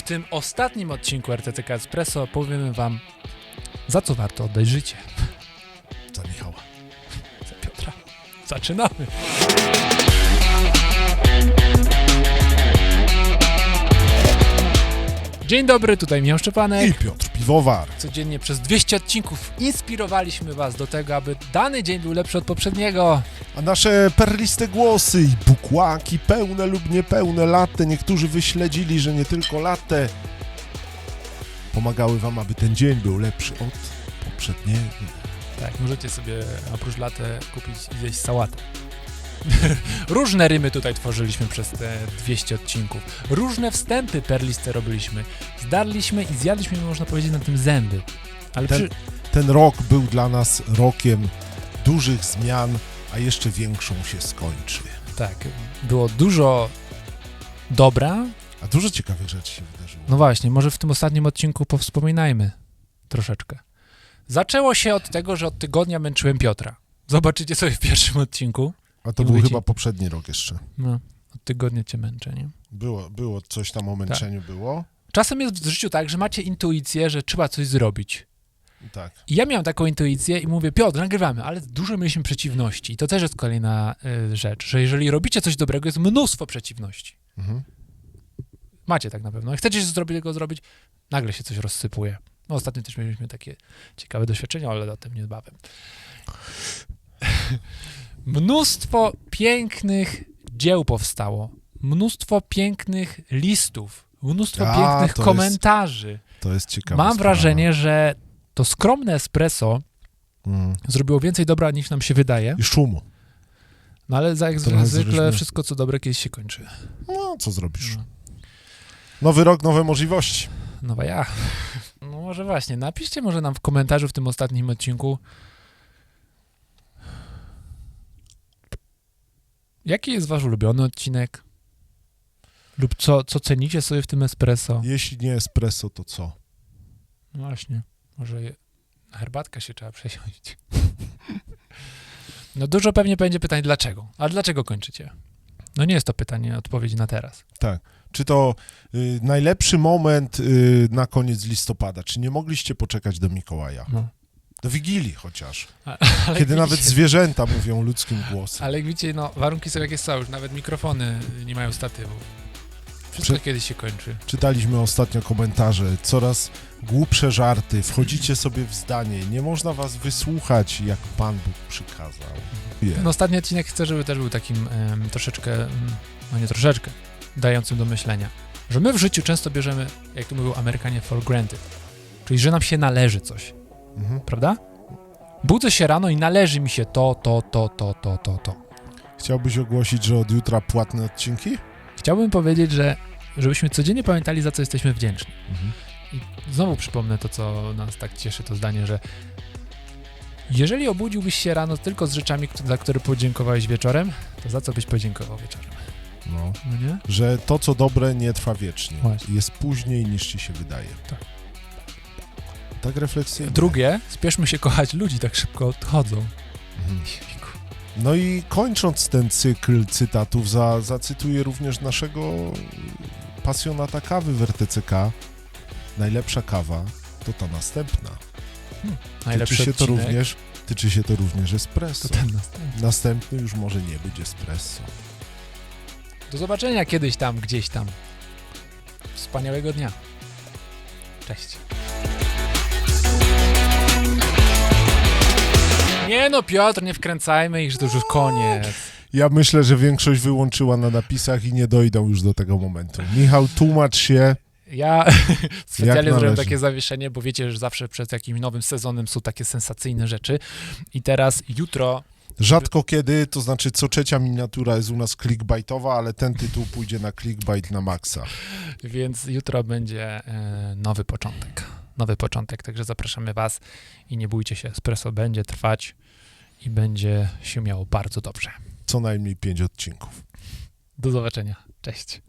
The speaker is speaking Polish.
w tym ostatnim odcinku RTTK Espresso powiemy wam, za co warto oddać życie. Za Michała. Za Piotra. Zaczynamy. Dzień dobry, tutaj Michał Szczepanek. I Piotr Piwowar. Codziennie przez 200 odcinków inspirowaliśmy was do tego, aby dany dzień był lepszy od poprzedniego. A nasze perliste głosy i bukłaki, pełne lub niepełne latte, niektórzy wyśledzili, że nie tylko latte, pomagały wam, aby ten dzień był lepszy od poprzedniego. Tak, możecie sobie oprócz latę kupić i zjeść sałatę. Różne rymy tutaj tworzyliśmy przez te 200 odcinków. Różne wstępy perliste robiliśmy. Zdarliśmy i zjadliśmy, można powiedzieć, na tym zęby. Ale Ten- przy... Ten rok był dla nas rokiem dużych zmian, a jeszcze większą się skończy. tak, było dużo dobra. A dużo ciekawych rzeczy się wydarzyło. No właśnie, może w tym ostatnim odcinku powspominajmy troszeczkę. Zaczęło się od tego, że od tygodnia męczyłem Piotra. Zobaczycie sobie w pierwszym odcinku. A to był mówię ci- chyba poprzedni rok jeszcze. No, od tygodnia cię męczę, nie? Było, było coś tam o męczeniu było. Czasem jest w życiu tak, że macie intuicję, że trzeba coś zrobić. Tak. I ja miałem taką intuicję i mówię, Piotr, nagrywamy, ale dużo mieliśmy przeciwności. I to też jest kolejna y, rzecz, że jeżeli robicie coś dobrego, jest mnóstwo przeciwności. Mhm. Macie tak na pewno. Chcecie coś zrobić, tego zrobić, nagle się coś rozsypuje. No, ostatnio też mieliśmy takie ciekawe doświadczenia, ale o tym niebawem. Mnóstwo pięknych dzieł powstało. Mnóstwo pięknych listów. Mnóstwo A, pięknych to jest komentarzy. To jest ciekawe. Mam wrażenie, że to skromne espresso Mm. zrobiło więcej dobra niż nam się wydaje, I szumu. no ale za jak Trochę zwykle wszystko co dobre kiedyś się kończy. No, co zrobisz? No, Nowy rok, nowe możliwości. nowa ja. No może właśnie, napiszcie może nam w komentarzu w tym ostatnim odcinku jaki jest wasz ulubiony odcinek lub co, co cenicie sobie w tym espresso. Jeśli nie espresso, to co? No właśnie, może je- na herbatkę się trzeba przesiąść. No dużo pewnie będzie pytań dlaczego. A dlaczego kończycie? No nie jest to pytanie, odpowiedź na teraz. Czy to y, najlepszy moment y, na koniec listopada? Czy nie mogliście poczekać do Mikołaja? No. Do Wigilii chociaż. Kiedy widzicie, nawet zwierzęta mówią ludzkim głosem. Ale jak widzicie, no warunki są jakie są, już nawet mikrofony nie mają statywów. Wszystko Prze- kiedyś się kończy. Czytaliśmy ostatnio komentarze, coraz głupsze żarty, wchodzicie sobie w zdanie, nie można was wysłuchać, jak Pan Bóg przykazał. Je. Ten ostatni odcinek chcę, żeby też był takim em, troszeczkę, em, no nie troszeczkę, dającym do myślenia. Że my w życiu często bierzemy, jak to mówią Amerykanie, for granted. Czyli, że nam się należy coś. Mhm. prawda? Budzę się rano i należy mi się to, to, to, to, to, to, to. Chciałbyś ogłosić, że od jutra płatne odcinki? Chciałbym powiedzieć, że żebyśmy codziennie pamiętali, za co jesteśmy wdzięczni. Mhm. I znowu przypomnę to, co nas tak cieszy, to zdanie, że jeżeli obudziłbyś się rano tylko z rzeczami, za które podziękowałeś wieczorem, to za co byś podziękował wieczorem? No. No nie? Że to, co dobre, nie trwa wiecznie. Właśnie. Jest później, niż ci się wydaje. Tak. Tak refleksyjnie. Drugie, spieszmy się kochać ludzi, tak szybko odchodzą. Mhm. No i kończąc ten cykl cytatów, za, zacytuję również naszego pasjonata kawy w RTCK. Najlepsza kawa to ta następna. Najlepszy tyczy się to również, tyczy się to również espresso. to ten następny. Następny już może nie być espresso. Do zobaczenia kiedyś tam, gdzieś tam. Wspaniałego dnia. Cześć. Nie no, Piotr, nie wkręcajmy ich, że to już koniec. Ja myślę, że większość wyłączyła na napisach i nie dojdą już do tego momentu. Michał, tłumacz się. Ja specjalnie zrobiłem takie zawieszenie, bo wiecie, że zawsze przed jakimś nowym sezonem są takie sensacyjne rzeczy. I teraz jutro Rzadko kiedy, to znaczy co trzecia miniatura jest u nas clickbaitowa, ale ten tytuł pójdzie na clickbait na maksa. Więc jutro będzie e, nowy początek. Nowy początek, także zapraszamy Was i nie bójcie się, espresso będzie trwać i będzie się miało bardzo dobrze. Co najmniej pięć odcinków. Do zobaczenia. Cześć.